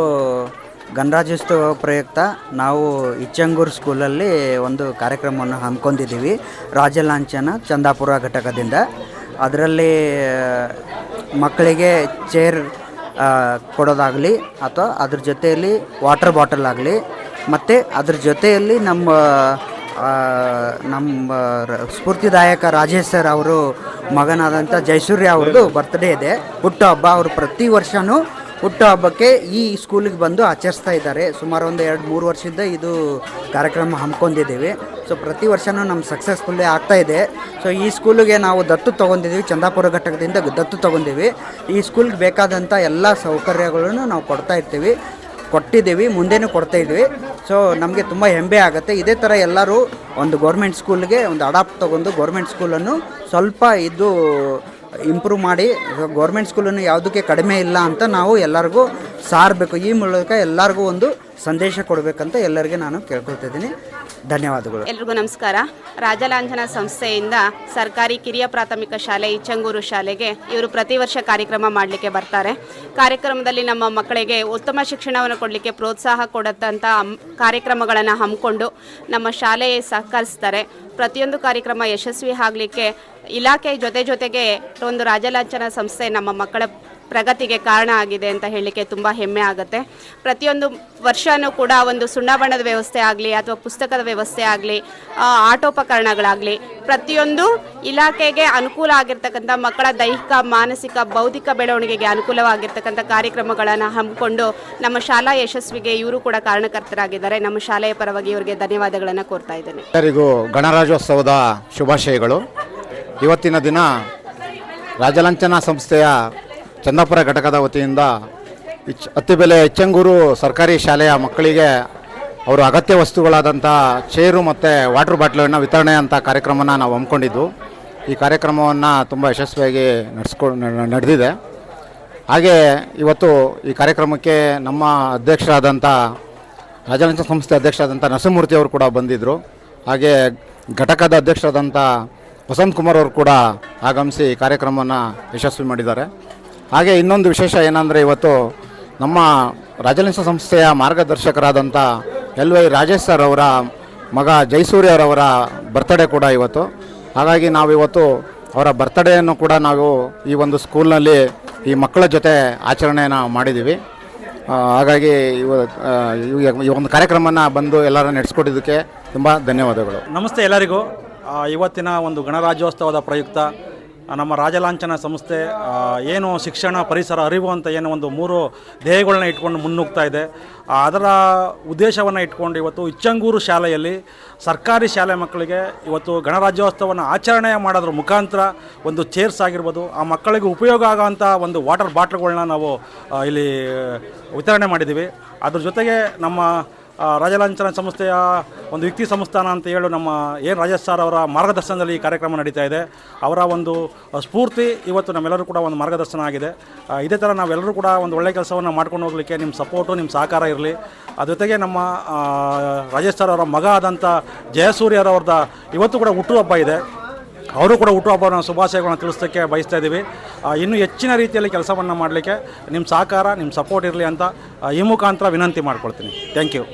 S10: ಗಣರಾಜ್ಯೋತ್ಸವ ಪ್ರಯುಕ್ತ ನಾವು ಇಚ್ಚಂಗೂರು ಸ್ಕೂಲಲ್ಲಿ ಒಂದು ಕಾರ್ಯಕ್ರಮವನ್ನು ಹಮ್ಮಿಕೊಂಡಿದ್ದೀವಿ, ರಾಜಲಾಂಛನ ಚಂದಾಪುರ ಘಟಕದಿಂದ. ಅದರಲ್ಲಿ, ಮಕ್ಕಳಿಗೆ ಚೇರ್ ಕೊಡೋದಾಗಲಿ ಅಥವಾ ಅದ್ರ ಜೊತೆಯಲ್ಲಿ ವಾಟರ್ ಬಾಟಲ್ ಆಗಲಿ, ಮತ್ತು ಅದ್ರ ಜೊತೆಯಲ್ಲಿ ನಮ್ಮ ನಮ್ಮ ಸ್ಫೂರ್ತಿದಾಯಕ ರಾಜೇಶ್ ಸರ್ ಅವರು ಮಗನಾದಂಥ ಜಯಸೂರ್ಯ ಅವ್ರದ್ದು ಬರ್ತ್ಡೇ ಇದೆ. ಹುಟ್ಟುಹಬ್ಬ ಅವರು ಪ್ರತಿ ವರ್ಷವೂ ಹುಟ್ಟುಹಬ್ಬಕ್ಕೆ ಈ ಸ್ಕೂಲಿಗೆ ಬಂದು ಆಚರಿಸ್ತಾ ಇದ್ದಾರೆ. ಸುಮಾರು ಒಂದು ಎರಡು ಮೂರು ವರ್ಷದಿಂದ ಇದು ಕಾರ್ಯಕ್ರಮ ಹಮ್ಮಿಕೊಂಡಿದ್ದೀವಿ. ಸೊ ಪ್ರತಿ ವರ್ಷವೂ ನಮ್ಮ ಸಕ್ಸಸ್ಫುಲ್ಲೇ ಆಗ್ತಾ ಇದೆ. ಸೊ ಈ ಸ್ಕೂಲಿಗೆ ನಾವು ದತ್ತು ತೊಗೊಂಡಿದ್ದೀವಿ. ಚಂದಾಪುರ ಘಟಕದಿಂದ ದತ್ತು ತೊಗೊಂಡಿವಿ ಈ ಸ್ಕೂಲ್ಗೆ ಬೇಕಾದಂಥ ಎಲ್ಲ ಸೌಕರ್ಯಗಳನ್ನು ನಾವು ಕೊಡ್ತಾ ಇರ್ತೀವಿ. ಕೊಟ್ಟಿದ್ದೀವಿ, ಮುಂದೆನೂ ಕೊಡ್ತಾ ಇದ್ವಿ ಸೊ ನಮಗೆ ತುಂಬ ಹೆಮ್ಮೆ ಆಗುತ್ತೆ. ಇದೇ ಥರ ಎಲ್ಲರೂ ಒಂದು ಗೌರ್ಮೆಂಟ್ ಸ್ಕೂಲ್ಗೆ ಒಂದು ಅಡಾಪ್ಟ್ ತೊಗೊಂಡು ಗೌರ್ಮೆಂಟ್ ಸ್ಕೂಲನ್ನು ಸ್ವಲ್ಪ ಇದು ಇಂಪ್ರೂವ್ ಮಾಡಿ ಗೌರ್ಮೆಂಟ್ ಸ್ಕೂಲನ್ನು ಯಾವುದಕ್ಕೆ ಕಡಿಮೆ ಇಲ್ಲ ಅಂತ ನಾವು ಎಲ್ಲರಿಗೂ ಸಾರಬೇಕು. ಈ ಮೂಲಕ ಎಲ್ಲರಿಗೂ ಒಂದು ಸಂದೇಶ ಕೊಡಬೇಕಂತ ಎಲ್ಲರಿಗೆ ನಾನು ಕೇಳ್ಕೊಳ್ತಿದ್ದೀನಿ ಧನ್ಯವಾದಗಳು.
S11: ಎಲ್ರಿಗೂ ನಮಸ್ಕಾರ. ರಾಜಲಾಂಛನ ಸಂಸ್ಥೆಯಿಂದ ಸರ್ಕಾರಿ ಕಿರಿಯ ಪ್ರಾಥಮಿಕ ಶಾಲೆ ಇಚ್ಚಂಗೂರು ಶಾಲೆಗೆ ಇವರು ಪ್ರತಿ ವರ್ಷ ಕಾರ್ಯಕ್ರಮ ಮಾಡಲಿಕ್ಕೆ ಬರ್ತಾರೆ. ಕಾರ್ಯಕ್ರಮದಲ್ಲಿ ನಮ್ಮ ಮಕ್ಕಳಿಗೆ ಉತ್ತಮ ಶಿಕ್ಷಣವನ್ನು ಕೊಡಲಿಕ್ಕೆ ಪ್ರೋತ್ಸಾಹ ಕೊಡತ್ತಂಥ ಕಾರ್ಯಕ್ರಮಗಳನ್ನು ಹಮ್ಮಿಕೊಂಡು ನಮ್ಮ ಶಾಲೆ ಸಹಕರಿಸ್ತಾರೆ. ಪ್ರತಿಯೊಂದು ಕಾರ್ಯಕ್ರಮ ಯಶಸ್ವಿ ಆಗಲಿಕ್ಕೆ ಇಲಾಖೆ ಜೊತೆ ಜೊತೆಗೆ ಒಂದು ರಾಜಲಾಂಛನ ಸಂಸ್ಥೆ ನಮ್ಮ ಮಕ್ಕಳ ಪ್ರಗತಿಗೆ ಕಾರಣ ಆಗಿದೆ ಅಂತ ಹೇಳಲಿಕ್ಕೆ ತುಂಬ ಹೆಮ್ಮೆ ಆಗುತ್ತೆ. ಪ್ರತಿಯೊಂದು ವರ್ಷವೂ ಕೂಡ ಒಂದು ಸುಣ್ಣ ಬಣ್ಣದ ವ್ಯವಸ್ಥೆ ಆಗಲಿ ಅಥವಾ ಪುಸ್ತಕದ ವ್ಯವಸ್ಥೆ ಆಗಲಿ ಆಟೋಪಕರಣಗಳಾಗಲಿ, ಪ್ರತಿಯೊಂದು ಇಲಾಖೆಗೆ ಅನುಕೂಲ ಆಗಿರ್ತಕ್ಕಂಥ ಮಕ್ಕಳ ದೈಹಿಕ, ಮಾನಸಿಕ, ಬೌದ್ಧಿಕ ಬೆಳವಣಿಗೆಗೆ ಅನುಕೂಲವಾಗಿರ್ತಕ್ಕಂಥ ಕಾರ್ಯಕ್ರಮಗಳನ್ನು ಹಮ್ಮಿಕೊಂಡು ನಮ್ಮ ಶಾಲಾ ಯಶಸ್ವಿಗೆ ಇವರು ಕೂಡ ಕಾರಣಕರ್ತರಾಗಿದ್ದಾರೆ. ನಮ್ಮ ಶಾಲೆಯ ಪರವಾಗಿ ಇವರಿಗೆ ಧನ್ಯವಾದಗಳನ್ನು ಕೋರ್ತಾ ಇದ್ದೇನೆ.
S12: ಎಲ್ಲರಿಗೂ ಗಣರಾಜ್ಯೋತ್ಸವದ ಶುಭಾಶಯಗಳು. ಇವತ್ತಿನ ದಿನ ರಾಜಲಾಂಛನ ಸಂಸ್ಥೆಯ ಚಂದಾಪುರ ಘಟಕದ ವತಿಯಿಂದ ಇಚ್ ಅತ್ತಿಬೆಲೆ ಹೆಚ್ಚಂಗೂರು ಸರ್ಕಾರಿ ಶಾಲೆಯ ಮಕ್ಕಳಿಗೆ ಅವರು ಅಗತ್ಯ ವಸ್ತುಗಳಾದಂಥ ಚೇರು ಮತ್ತು ವಾಟರ್ ಬಾಟ್ಲನ್ನು ವಿತರಣೆ ಅಂತ ಕಾರ್ಯಕ್ರಮನ ನಾವು ಹಮ್ಮಿಕೊಂಡಿದ್ದು. ಈ ಕಾರ್ಯಕ್ರಮವನ್ನು ತುಂಬ ಯಶಸ್ವಿಯಾಗಿ ನಡೆಸ್ಕೊಂಡು ನಡೆದಿದೆ. ಹಾಗೆ ಇವತ್ತು ಈ ಕಾರ್ಯಕ್ರಮಕ್ಕೆ ನಮ್ಮ ಅಧ್ಯಕ್ಷರಾದಂಥ ರಾಜಲಂಚ ಸಂಸ್ಥೆ ಅಧ್ಯಕ್ಷರಾದಂಥ ನರಸಿಂಹಮೂರ್ತಿ ಅವರು ಕೂಡ ಬಂದಿದ್ದರು ಹಾಗೆ ಘಟಕದ ಅಧ್ಯಕ್ಷರಾದಂಥ ವಸಂತ್ ಕುಮಾರ್ ಅವರು ಕೂಡ ಆಗಮಿಸಿ ಕಾರ್ಯಕ್ರಮವನ್ನು ಯಶಸ್ವಿ ಮಾಡಿದ್ದಾರೆ. ಹಾಗೆ ಇನ್ನೊಂದು ವಿಶೇಷ ಏನಂದರೆ ಇವತ್ತು ನಮ್ಮ ರಾಜಲಿಂಗ ಸಂಸ್ಥೆಯ ಮಾರ್ಗದರ್ಶಕರಾದಂಥ ಎಲ್ ವೈ ರಾಜೇಶ್ ಸರ್ ಅವರ ಮಗ ಜಯಸೂರ್ಯವರವರ ಬರ್ತ್ಡೇ ಕೂಡ ಇವತ್ತು. ಹಾಗಾಗಿ ನಾವಿವತ್ತು ಅವರ ಬರ್ತ್ಡೇಯನ್ನು ಕೂಡ ನಾವು ಈ ಒಂದು ಸ್ಕೂಲ್ನಲ್ಲಿ ಈ ಮಕ್ಕಳ ಜೊತೆ ಆಚರಣೆಯನ್ನು ಮಾಡಿದ್ದೀವಿ. ಹಾಗಾಗಿ ಈ ಒಂದು ಕಾರ್ಯಕ್ರಮನ ಬಂದು ಎಲ್ಲರೂ ನಡೆಸ್ಕೊಟ್ಟಿದ್ದಕ್ಕೆ ತುಂಬ ಧನ್ಯವಾದಗಳು.
S6: ನಮಸ್ತೆ ಎಲ್ಲರಿಗೂ. ಇವತ್ತಿನ ಒಂದು ಗಣರಾಜ್ಯೋತ್ಸವದ ಪ್ರಯುಕ್ತ ನಮ್ಮ ರಾಜಲಾಂಛನ ಸಂಸ್ಥೆ ಏನು ಶಿಕ್ಷಣ ಪರಿಸರ ಅರಿವು ಅಂತ ಏನು ಒಂದು ಮೂರು ಧ್ಯೇಯಗಳನ್ನ ಇಟ್ಕೊಂಡು ಮುನ್ನುಗ್ತಾ ಇದೆ. ಅದರ ಉದ್ದೇಶವನ್ನು ಇಟ್ಕೊಂಡು ಇವತ್ತು ಇಚ್ಚಂಗೂರು ಶಾಲೆಯಲ್ಲಿ ಸರ್ಕಾರಿ ಶಾಲೆ ಮಕ್ಕಳಿಗೆ ಇವತ್ತು ಗಣರಾಜ್ಯೋತ್ಸವವನ್ನು ಆಚರಣೆ ಮಾಡೋದ್ರ ಮುಖಾಂತರ ಒಂದು ಚೇರ್ಸ್ ಆಗಿರ್ಬೋದು, ಆ ಮಕ್ಕಳಿಗೆ ಉಪಯೋಗ ಆಗೋವಂಥ ಒಂದು ವಾಟರ್ ಬಾಟ್ಲ್ಗಳನ್ನ ನಾವು ಇಲ್ಲಿ ವಿತರಣೆ ಮಾಡಿದ್ದೀವಿ. ಅದ್ರ ಜೊತೆಗೆ ನಮ್ಮ ರಾಜಲಾಂಛನ ಸಂಸ್ಥೆಯ ಒಂದು ವ್ಯಕ್ತಿ ಸಂಸ್ಥಾನ ಅಂತ ಹೇಳು ನಮ್ಮ ಏನ್ ರಾಜೇಶ್ ಸರ್ ಅವರ ಮಾರ್ಗದರ್ಶನದಲ್ಲಿ ಈ ಕಾರ್ಯಕ್ರಮ ನಡೀತಾ ಇದೆ. ಅವರ ಒಂದು ಸ್ಫೂರ್ತಿ ಇವತ್ತು ನಮ್ಮೆಲ್ಲರೂ ಕೂಡ ಒಂದು ಮಾರ್ಗದರ್ಶನ ಆಗಿದೆ. ಇದೇ ಥರ ನಾವೆಲ್ಲರೂ ಕೂಡ ಒಂದು ಒಳ್ಳೆಯ ಕೆಲಸವನ್ನು ಮಾಡ್ಕೊಂಡು ಹೋಗಲಿಕ್ಕೆ ನಿಮ್ಮ ಸಪೋರ್ಟು ನಿಮ್ಮ ಸಹಕಾರ ಇರಲಿ. ಅದ್ರ ಜೊತೆಗೆ ನಮ್ಮ ರಾಜೇಶ್ ಸರ್ ಅವರ ಮಗ ಆದಂಥ ಜಯಸೂರ್ಯರವ್ರದ ಇವತ್ತು ಕೂಡ ಹುಟ್ಟುಹಬ್ಬ ಇದೆ. ಅವರು ಕೂಡ ಹುಟ್ಟುಹಬ್ಬನ ಶುಭಾಶಯಗಳನ್ನ ತಿಳಿಸೋಕ್ಕೆ ಬಯಸ್ತಾ ಇದ್ದೀವಿ ಇನ್ನೂ ಹೆಚ್ಚಿನ ರೀತಿಯಲ್ಲಿ ಕೆಲಸವನ್ನು ಮಾಡಲಿಕ್ಕೆ ನಿಮ್ಮ ಸಹಕಾರ ನಿಮ್ಮ ಸಪೋರ್ಟ್ ಇರಲಿ ಅಂತ ಈ ಮುಖಾಂತರ ವಿನಂತಿ ಮಾಡ್ಕೊಳ್ತೀನಿ. Thank you